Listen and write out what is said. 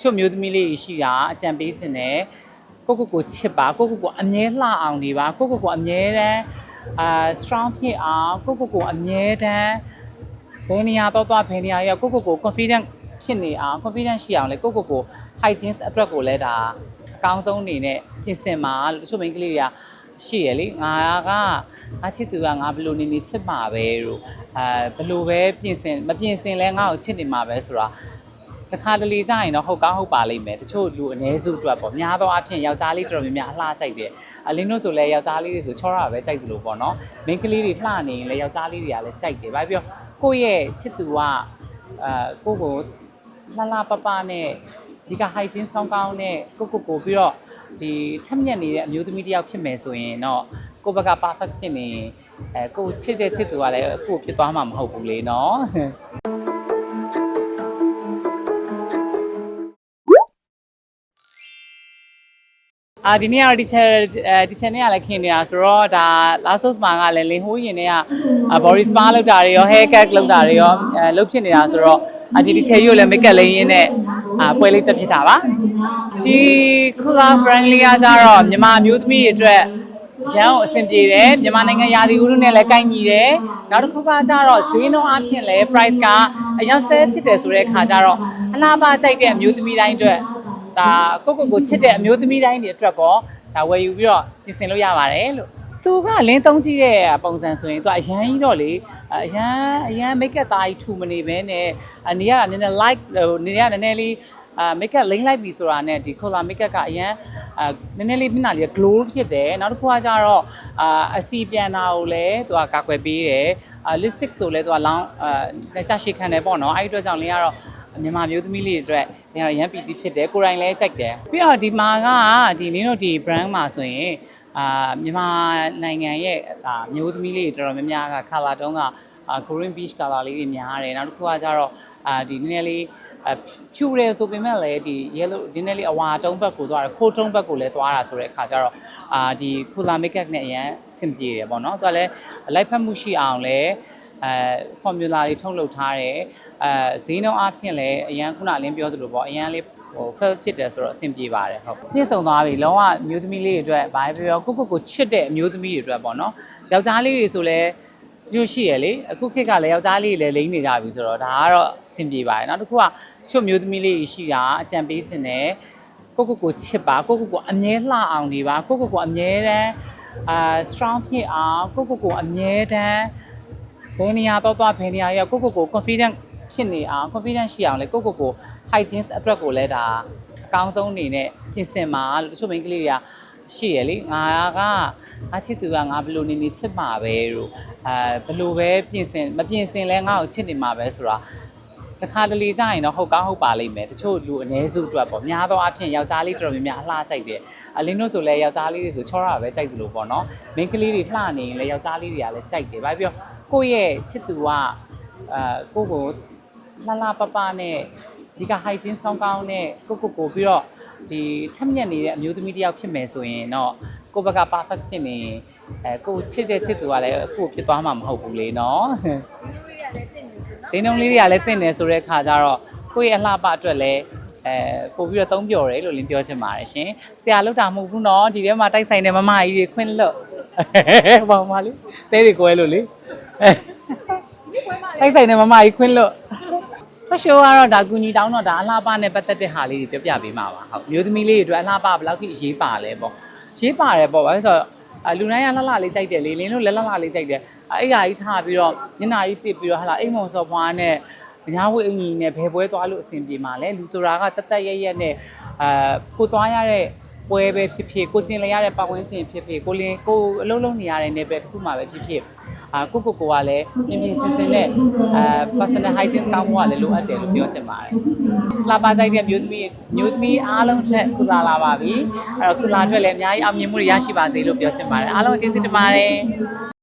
ရှုပ်မျိုးသမီးလေးရှိတာအကြံပေးခြင်းနဲ့ကိုကိုကိုချစ်ပါကိုကိုကိုအမြဲလှအောင်နေပါကိုကိုကိုအမြဲတမ်းအာ strong ဖြစ်အောင်ကိုကိုကိုအမြဲတမ်းဘယ်နေရာတော့သွားဘယ်နေရာရောက်ကိုကိုကို confident ဖြစ်နေအောင် confident ရှိအောင်လေကိုကိုကို hygiene အတွက်ကိုလည်းဒါအကောင်းဆုံးအနေနဲ့ပြင်ဆင်ပါလို့တချို့မိန်းကလေးတွေကရှိရလေငါကငါချစ်သူကငါဘယ်လိုနေနေချစ်မှာပဲလို့အဲဘယ်လိုပဲပြင်ဆင်မပြင်ဆင်လဲငါ့ကိုချစ်နေမှာပဲဆိုတာ တခါတလေကြရင်တော့ဟုတ်ကောင်းဟုတ်ပါလိမ့်မယ်တချို့လူအ ਨੇ စုအတွက်ပေါ့များသောအားဖြင့်ယောက်ျားလေးတော်တော်များများအလှကြိုက်တယ်အလင်းတို့ဆိုလဲယောက်ျားလေးတွေဆိုချောရတာပဲကြိုက်တယ်လို့ပေါ့နော်မိန်းကလေးတွေလှနေရင်လဲယောက်ျားလေးတွေကလည်းကြိုက်တယ်ဘာဖြစ်ပြောကိုယ့်ရဲ့ချစ်သူကအာကိုယ့်ကိုလှလှပပနဲ့ဒီက hygiene ကောင်းကောင်းနဲ့ကိုကိုကိုပြီးတော့ဒီထက်မြက်နေတဲ့အမျိုးသမီးတစ်ယောက်ဖြစ်မယ်ဆိုရင်တော့ကိုယ့်ဘက်က perfect ဖြစ်နေအဲကိုချစ်တဲ့ချစ်သူကလည်းကိုဖြစ်သွားမှာမဟုတ်ဘူးလေနော် အာဒီနေ့ကတော့ဒီ channel အဲဒီ channel ကလည်းခင်နေတာဆိုတော့ဒါ Lasos မှာကလည်းလင်ဟိုးရင်တွေကအာ body spa လုပ်တာတွေရော hair cut လုပ်တာတွေရောအဲလုပ်ဖြစ်နေတာဆိုတော့အာဒီဒီ channel ကိုလည်း make up လိမ့်ရင်းနဲ့အာပွဲလေးတက်ဖြစ်တာပါဒီ Kula brand လေးကကြတော့မြန်မာအမျိုးသမီးတွေအတွက်ရန်ကိုအဆင်ပြေတယ်မြန်မာနိုင်ငံရာသီဥတုနဲ့လည်းကိုက်ညီတယ်နောက်တစ်ခုကကြတော့ဈေးနှုန်းအပြင်လည်း price ကအရင်ဆဲဖြစ်တယ်ဆိုတဲ့အခါကျတော့အလားပါကြိုက်တဲ့အမျိုးသမီးတိုင်းအတွက် ဒါကိုကိုကိုချစ်တဲ့အမျိုးသမီးတိုင်းတွေအတွက်ပေါ့ဒါဝယ်ယူပြီးတော့ပြင်ဆင်လို့ရပါတယ်လို့သူကလင်းသုံးကြည့်တဲ့ပုံစံဆိုရင်သူကအရန်ကြီးတော့လေအရန်အရန် make up သားကြီးထူမနေဘဲနဲ့အနေကနည်းနည်း like ဟိုနေကနည်းနည်းလေးအာ make up လိမ့်လိုက်ပြီဆိုတာနဲ့ဒီ color make up ကအရန်အာနည်းနည်းလေးမျက်နှာလေး glow ဖြစ်တယ်နောက်တစ်ခုကကျတော့အာအစီပြန်တာကိုလည်းသူကကာကွယ်ပေးတယ်အာ lipstick ဆိုလည်းသူကလောင်းအာလက်ချရှိခံတယ်ပေါ့နော်အဲ့ဒီအတွက်ကြောင့်လင်းကတော့ မြန်မာမျိုးသမီးလေးတွေအတွက်နေရာရမ်းပီတိဖြစ်တယ်ကိုယ်တိုင်လည်းကြိုက်တယ်ပြီးတော့ဒီမှာကဒီလင်းတို့ဒီ brand မှာဆိုရင်အာမြန်မာနိုင်ငံရဲ့ဒါမျိုးသမီးလေးတွေတော်တော်များများက color တုံးကအာ green beach color လေးတွေများတယ်နောက်တစ်ခုကကျတော့အာဒီနည်းနည်းလေးအဖြူတယ်ဆိုပေမဲ့လည်းဒီ yellow ဒီနည်းလေးအဝါတုံးဘက်ကိုသွားတယ်ခိုးတုံးဘက်ကိုလည်းသွားတာဆိုတဲ့အခါကျတော့အာဒီ color makeup နဲ့အရန်အဆင်ပြေတယ်ပေါ့နော်သူကလည်းလိုက်ဖက်မှုရှိအောင်လည်း အဲ formula တွေထုတ်လုပ်ထားတယ်အဲဈေးနှုန်းအပြင်လည်းအရန်ခုနအလင်းပြောသလိုပေါ့အရန်လေးဟို felt ဖြစ်တယ်ဆိုတော့အဆင်ပြေပါတယ်ဟုတ်ပြည့်စုံသွားပြီလုံးဝအမျိုးသမီးလေးတွေအတွက်ဘာပဲပြောကိုကိုကိုချစ်တဲ့အမျိုးသမီးတွေအတွက်ပေါ့နော်ယောက်ျားလေးတွေဆိုလည်းကျိုးရှိရလေအခုခေတ်ကလည်းယောက်ျားလေးတွေလည်းလိမ့်နေကြပြီဆိုတော့ဒါကတော့အဆင်ပြေပါတယ်နောက်တစ်ခုကရှုပ်မျိုးသမီးလေးရှိတာအကြံပေးခြင်းနဲ့ကိုကိုကိုချစ်ပါကိုကိုကိုအမြဲလှအောင်နေပါကိုကိုကိုအမြဲတမ်းအာ strong ဖြစ်အောင်ကိုကိုကိုအမြဲတမ်း ဘယ်နေရာတော့သွားဘယ်နေရာရောက်ကိုကိုကို confident ဖြစ်နေအောင် confident ရှိအောင်လေကိုကိုကို hygiene အတွက်ကိုလည်းဒါအကောင်းဆုံးအနေနဲ့ပြင်ဆင်ပါလို့တချို့မိန်းကလေးတွေကရှိရလေငါကငါချစ်သူကငါဘယ်လိုနေနေချစ်မှာပဲလို့အဲဘယ်လိုပဲပြင်ဆင်မပြင်ဆင်လဲငါ့ကိုချစ်နေမှာပဲဆိုတာတခါတလေကြရင်တော့ဟုတ်ကောင်းဟုတ်ပါလိမ့်မယ်တချို့လူအ ਨੇ စုအတွက်ပေါ့များသောအားဖြင့်ယောက်ျားလေးတော်တော်များများအလှကြိုက်တယ် အလင်းတို့ဆိုလဲယောက်ျားလေးတွေဆိုချောရတာပဲကြိုက်တယ်လို့ပေါ့နော်မိန်းကလေးတွေလှနေရင်လဲယောက်ျားလေးတွေကလည်းကြိုက်တယ်ဘာဖြစ်ပြောကိုယ့်ရဲ့ချစ်သူကအာကိုယ့်ကိုလှလှပပနဲ့ဒီက hygiene ကောင်းကောင်းနဲ့ကိုကိုကိုပြီးတော့ဒီထက်မြက်နေတဲ့အမျိုးသမီးတစ်ယောက်ဖြစ်မယ်ဆိုရင်တော့ကိုယ့်ဘက်က perfect ဖြစ်နေအဲကိုချစ်တဲ့ချစ်သူကလည်းကိုဖြစ်သွားမှာမဟုတ်ဘူးလေနော်ဈေးနှုန်းလေးတွေကလည်းတင့်တယ်ဆိုတဲ့ခါကျတော့ကိုယ့်ရဲ့အလှပအတွက်လည်း အဲပို့ပြီးတော့သုံးပြော်တယ်လို့လင်းပြောချင်ပါတယ်ရှင်ဆရာလောက်တာမဟုတ်ဘူးနော်ဒီထဲမှာတိုက်ဆိုင်တဲ့မမကြီးတွေခွင့်လွတ်ဘာမှလေတဲတွေကွဲလို့လေတိုက်ဆိုင်တဲ့မမကြီးခွင့်လွတ်ဖရှိုးကတော့ဒါကူညီတောင်းတော့ဒါအလှပနဲ့ပတ်သက်တဲ့ဟာလေးတွေပြောပြပေးမှာပါဟုတ်မျိုးသမီးလေးတွေအတွက်အလှပဘယ်လောက်ထိအရေးပါလဲပေါ့ရေးပါတယ်ပေါ့ဘာလို့ဆိုတော့အလူတိုင်းကလှလှလေးကြိုက်တယ်လေလင်းတို့လည်းလှလှလေးကြိုက်တယ်အဲ့အရာကြီးထားပြီးတော့ညနာကြီးတစ်ပြီးတော့ဟာလာအိမ်မုံစော်ပွားနဲ့ ညာဝိအင်ကြီးနဲ့ဘယ်ပွဲသွားလို့အဆင်ပြေမှာလဲလူဆိုတာကတက်တက်ရက်ရက်နဲ့အာကိုသွားရတဲ့ပွဲပဲဖြစ်ဖြစ်ကိုကျင်လေရတဲ့ပတ်ဝန်းကျင်ဖြစ်ဖြစ်ကိုလင်းကိုအလုံးလုံးနေရတဲ့နေပဲတစ်ခုမှပဲဖြစ်ဖြစ်အာကိုကိုကိုကလည်းပြင်းပြင်းစင်စင်နဲ့အာ personal hygiene ကောင်းမှုကလည်းလိုအပ်တယ်လို့ပြောချင်ပါတယ်။လာပါကြိုက်တဲ့မျိုးသမီးမျိုးသမီးအားလုံးထက်ကုလာလာပါပြီ။အဲ့တော့ကုလာအတွက်လည်းအများကြီးအောင်မြင်မှုတွေရရှိပါစေလို့ပြောချင်ပါတယ်။အားလုံးကျေးဇူးတင်ပါတယ်။